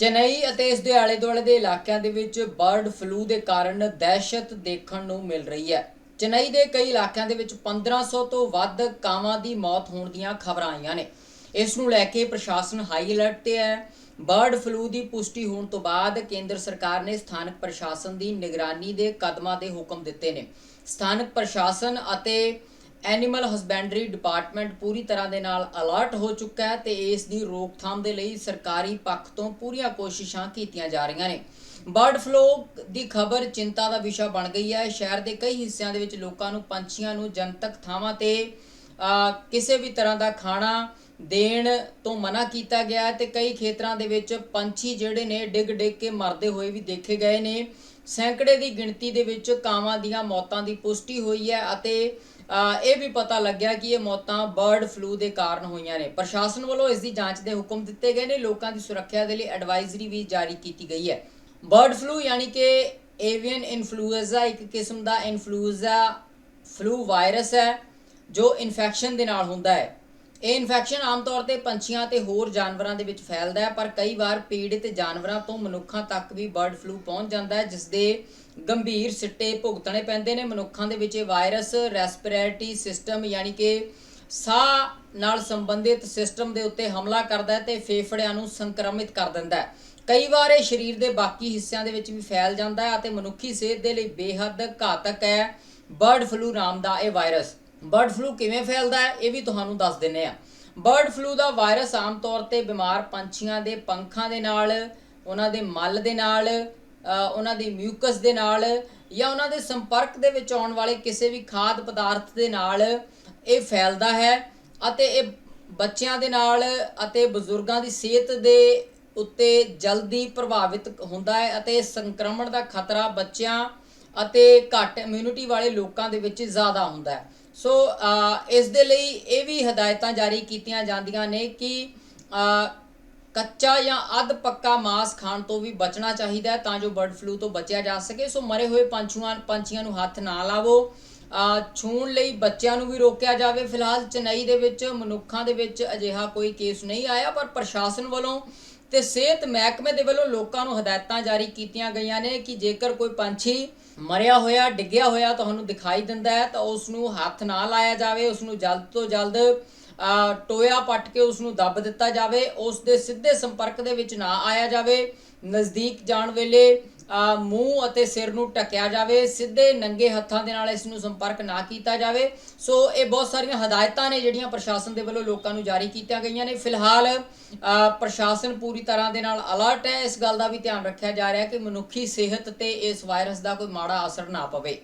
ਚੇਨਈ ਅਤੇ ਇਸ ਦੇ ਆਲੇ-ਦੁਆਲੇ ਦੇ ਇਲਾਕਿਆਂ ਦੇ ਵਿੱਚ ਬਰਡ ਫਲੂ ਦੇ ਕਾਰਨ ਦਹਿਸ਼ਤ ਦੇਖਣ ਨੂੰ ਮਿਲ ਰਹੀ ਹੈ। ਚੇਨਈ ਦੇ ਕਈ ਇਲਾਕਿਆਂ ਦੇ ਵਿੱਚ 1500 ਤੋਂ ਵੱਧ ਕਾਵਾਂ ਦੀ ਮੌਤ ਹੋਣ ਦੀਆਂ ਖਬਰਾਂ ਆਈਆਂ ਨੇ। ਇਸ ਨੂੰ ਲੈ ਕੇ ਪ੍ਰਸ਼ਾਸਨ ਹਾਈ ਅਲਰਟ ਤੇ ਹੈ। ਬਰਡ ਫਲੂ ਦੀ ਪੁਸ਼ਟੀ ਹੋਣ ਤੋਂ ਬਾਅਦ ਕੇਂਦਰ ਸਰਕਾਰ ਨੇ ਸਥਾਨਕ ਪ੍ਰਸ਼ਾਸਨ ਦੀ ਨਿਗਰਾਨੀ ਦੇ ਕਦਮਾਂ ਦੇ ਹੁਕਮ ਦਿੱਤੇ ਨੇ। ਸਥਾਨਕ ਪ੍ਰਸ਼ਾਸਨ ਅਤੇ ਐਨੀਮਲ ਹਸਬੈਂਡਰੀ ਡਿਪਾਰਟਮੈਂਟ ਪੂਰੀ ਤਰ੍ਹਾਂ ਦੇ ਨਾਲ ਅਲਰਟ ਹੋ ਚੁੱਕਾ ਹੈ ਤੇ ਇਸ ਦੀ ਰੋਕਥਾਮ ਦੇ ਲਈ ਸਰਕਾਰੀ ਪੱਖ ਤੋਂ ਪੂਰੀਆਂ ਕੋਸ਼ਿਸ਼ਾਂ ਕੀਤੀਆਂ ਜਾ ਰਹੀਆਂ ਨੇ। ਬਰਡ ਫਲੂ ਦੀ ਖਬਰ ਚਿੰਤਾ ਦਾ ਵਿਸ਼ਾ ਬਣ ਗਈ ਹੈ। ਸ਼ਹਿਰ ਦੇ ਕਈ ਹਿੱਸਿਆਂ ਦੇ ਵਿੱਚ ਲੋਕਾਂ ਨੂੰ ਪੰਛੀਆਂ ਨੂੰ ਜਨਤਕ ਥਾਵਾਂ ਤੇ ਕਿਸੇ ਵੀ ਤਰ੍ਹਾਂ ਦਾ ਖਾਣਾ ਦੇਣ ਤੋਂ ਮਨਾ ਕੀਤਾ ਗਿਆ ਹੈ ਤੇ ਕਈ ਖੇਤਰਾਂ ਦੇ ਵਿੱਚ ਪੰਛੀ ਜਿਹੜੇ ਨੇ ਡਿੱਗ ਡਿੱਗ ਕੇ ਮਰਦੇ ਹੋਏ ਵੀ ਦੇਖੇ ਗਏ ਨੇ। ਸੈਂਕੜੇ ਦੀ ਗਿਣਤੀ ਦੇ ਵਿੱਚ ਕਾਵਾਂ ਦੀਆਂ ਮੌਤਾਂ ਦੀ ਪੁਸ਼ਟੀ ਹੋਈ ਹੈ ਅਤੇ ਇਹ ਵੀ ਪਤਾ ਲੱਗਿਆ ਕਿ ਇਹ ਮੌਤਾਂ ਬਰਡ ਫਲੂ ਦੇ ਕਾਰਨ ਹੋਈਆਂ ਨੇ। ਪ੍ਰਸ਼ਾਸਨ ਵੱਲੋਂ ਇਸ ਦੀ ਜਾਂਚ ਦੇ ਹੁਕਮ ਦਿੱਤੇ ਗਏ ਨੇ। ਲੋਕਾਂ ਦੀ ਸੁਰੱਖਿਆ ਦੇ ਲਈ ਐਡਵਾਈਜ਼ਰੀ ਵੀ ਜਾਰੀ ਕੀਤੀ ਗਈ ਹੈ। ਬਰਡ ਫਲੂ ਯਾਨੀ ਕਿ ਏਵੀਅਨ ਇਨਫਲੂਐਂਜ਼ਾ ਇੱਕ ਕਿਸਮ ਦਾ ਇਨਫਲੂਐਂਜ਼ਾ ਫਲੂ ਵਾਇਰਸ ਹੈ, ਜੋ ਇਨਫੈਕਸ਼ਨ ਦੇ ਨਾਲ ਹੁੰਦਾ ਹੈ। ਇਹ ਇਨਫੈਕਸ਼ਨ ਆਮ ਤੌਰ ਤੇ ਪੰਛੀਆਂ ਤੇ ਹੋਰ ਜਾਨਵਰਾਂ ਦੇ ਵਿੱਚ ਫੈਲਦਾ ਹੈ, ਪਰ ਕਈ ਵਾਰ ਪੀੜਿਤ ਜਾਨਵਰਾਂ ਤੋਂ ਮਨੁੱਖਾਂ ਤੱਕ ਵੀ ਬਰਡ ਫਲੂ ਪਹੁੰਚ ਜਾਂਦਾ ਹੈ ਜਿਸ ਦੇ ਗੰਭੀਰ ਸਿੱਟੇ ਭੁਗਤਣੇ ਪੈਂਦੇ ਨੇ। ਮਨੁੱਖਾਂ ਦੇ ਵਿੱਚ ਇਹ ਵਾਇਰਸ ਰੈਸਪੀਰੇਟਰੀ ਸਿਸਟਮ ਯਾਨੀ ਕਿ ਸਾਹ ਨਾਲ ਸੰਬੰਧਿਤ ਸਿਸਟਮ ਦੇ ਉੱਤੇ ਹਮਲਾ ਕਰਦਾ ਹੈ ਤੇ ਫੇਫੜਿਆਂ ਨੂੰ ਸੰਕਰਮਿਤ ਕਰ ਦਿੰਦਾ ਹੈ। ਕਈ ਵਾਰ ਇਹ ਸਰੀਰ ਦੇ ਬਾਕੀ ਹਿੱਸਿਆਂ ਦੇ ਵਿੱਚ ਵੀ ਫੈਲ ਜਾਂਦਾ ਹੈ ਅਤੇ ਮਨੁੱਖੀ ਸਿਹਤ ਦੇ ਲਈ ਬੇਹੱਦ ਘਾਤਕ ਹੈ ਬਰਡ ਫਲੂ ਨਾਮ ਦਾ ਇਹ ਵਾਇਰਸ। ਬਰਡ ਫਲੂ ਕਿਵੇਂ ਫੈਲਦਾ ਹੈ, ਇਹ ਵੀ ਤੁਹਾਨੂੰ ਦੱਸ ਦਿੰਨੇ ਆ ਬਰਡ ਫਲੂ ਦਾ ਵਾਇਰਸ ਆਮ ਤੌਰ ਤੇ ਬਿਮਾਰ ਪੰਛੀਆਂ ਦੇ ਪੰਖਾਂ ਦੇ ਨਾਲ, ਉਹਨਾਂ ਦੇ ਮਲ ਦੇ ਨਾਲ ਉਹਨਾਂ ਦੀ ਮਿਊਕਸ ਦੇ ਨਾਲ ਜਾਂ ਉਹਨਾਂ ਦੇ ਸੰਪਰਕ ਦੇ ਵਿੱਚ ਆਉਣ ਵਾਲੇ ਕਿਸੇ ਵੀ ਖਾਦ ਪਦਾਰਥ ਦੇ ਨਾਲ ਇਹ ਫੈਲਦਾ ਹੈ ਅਤੇ ਇਹ ਬੱਚਿਆਂ ਦੇ ਨਾਲ ਅਤੇ ਬਜ਼ੁਰਗਾਂ ਦੀ ਸਿਹਤ ਦੇ ਉੱਤੇ ਜਲਦੀ ਪ੍ਰਭਾਵਿਤ ਹੁੰਦਾ ਹੈ ਅਤੇ ਸੰਕਰਮਣ ਦਾ ਖਤਰਾ ਬੱਚਿਆਂ ਅਤੇ ਘੱਟ ਇਮਿਊਨਿਟੀ ਵਾਲੇ ਲੋਕਾਂ ਦੇ ਵਿੱਚ ਜ਼ਿਆਦਾ ਹੁੰਦਾ ਹੈ। ਸੋ ਇਸ ਦੇ ਲਈ ਇਹ ਵੀ ਹਦਾਇਤਾਂ ਜਾਰੀ ਕੀਤੀਆਂ ਜਾਂਦੀਆਂ ਨੇ ਕਿ ਕੱਚਾ ਜਾਂ ਅੱਧ ਪੱਕਾ ਮਾਸ ਖਾਣ ਤੋਂ ਵੀ ਬਚਣਾ ਚਾਹੀਦਾ ਹੈ ਤਾਂ ਜੋ ਬਰਡ ਫਲੂ ਤੋਂ ਬਚਿਆ ਜਾ ਸਕੇ। ਸੋ ਮਰੇ ਹੋਏ ਪੰਛੀਆਂ ਪੰਛੀਆਂ ਨੂੰ ਹੱਥ ਨਾ ਲਾਵੋ। ਅ, ਛੂਣ ਲਈ ਬੱਚਿਆਂ ਨੂੰ ਵੀ ਰੋਕਿਆ ਜਾਵੇ। ਫਿਲਹਾਲ ਚੇਨਈ ਦੇ ਵਿੱਚ ਮਨੁੱਖਾਂ ਦੇ ਵਿੱਚ ਅਜਿਹਾ ਕੋਈ ਕੇਸ ਨਹੀਂ ਆਇਆ ਪਰ ਪ੍ਰਸ਼ਾਸਨ ਵੱਲੋਂ ਤੇ ਸਿਹਤ ਮਹਿਕਮੇ ਦੇ ਵੱਲੋਂ ਲੋਕਾਂ ਨੂੰ ਹਦਾਇਤਾਂ ਜਾਰੀ ਕੀਤੀਆਂ ਗਈਆਂ ਨੇ ਕਿ ਜੇਕਰ ਕੋਈ ਪੰਛੀ ਮਰਿਆ ਹੋਇਆ, ਡਿੱਗਿਆ ਹੋਇਆ ਤੁਹਾਨੂੰ ਦਿਖਾਈ ਦਿੰਦਾ ਹੈ ਤਾਂ ਉਸ ਨੂੰ ਹੱਥ ਨਾ ਲਾਇਆ ਜਾਵੇ ਉਸ ਨੂੰ ਜਲਦ ਤੋਂ ਜਲਦ ਟੋਇਆ ਪੱਟ ਕੇ ਉਸ ਨੂੰ ਦੱਬ ਦਿੱਤਾ ਜਾਵੇ ਉਸ ਦੇ ਸਿੱਧੇ ਸੰਪਰਕ ਦੇ ਵਿੱਚ ਨਾ ਆਇਆ ਜਾਵੇ, ਨਜ਼ਦੀਕ ਜਾਣ ਵੇਲੇ ਮੂੰਹ ਅਤੇ ਸਿਰ ਨੂੰ ਟਕਿਆ ਜਾਵੇ, ਸਿੱਧੇ ਨੰਗੇ ਹੱਥਾਂ ਦੇ ਨਾਲ ਇਸ ਨੂੰ ਸੰਪਰਕ ਨਾ ਕੀਤਾ ਜਾਵੇ। ਸੋ ਇਹ ਬਹੁਤ ਸਾਰੀਆਂ ਹਦਾਇਤਾਂ ਨੇ ਜਿਹੜੀਆਂ ਪ੍ਰਸ਼ਾਸਨ ਦੇ ਵੱਲੋਂ ਲੋਕਾਂ ਨੂੰ ਜਾਰੀ ਕੀਤੀਆਂ ਗਈਆਂ ਨੇ। ਫਿਲਹਾਲ ਪ੍ਰਸ਼ਾਸਨ ਪੂਰੀ ਤਰ੍ਹਾਂ ਦੇ ਨਾਲ ਅਲਰਟ ਹੈ। ਇਸ ਗੱਲ ਦਾ ਵੀ ਧਿਆਨ ਰੱਖਿਆ ਜਾ ਰਿਹਾ ਹੈ ਕਿ ਮਨੁੱਖੀ ਸਿਹਤ ਤੇ ਇਸ ਵਾਇਰਸ ਦਾ ਕੋਈ ਮਾੜਾ ਅਸਰ ਨਾ ਪਵੇ।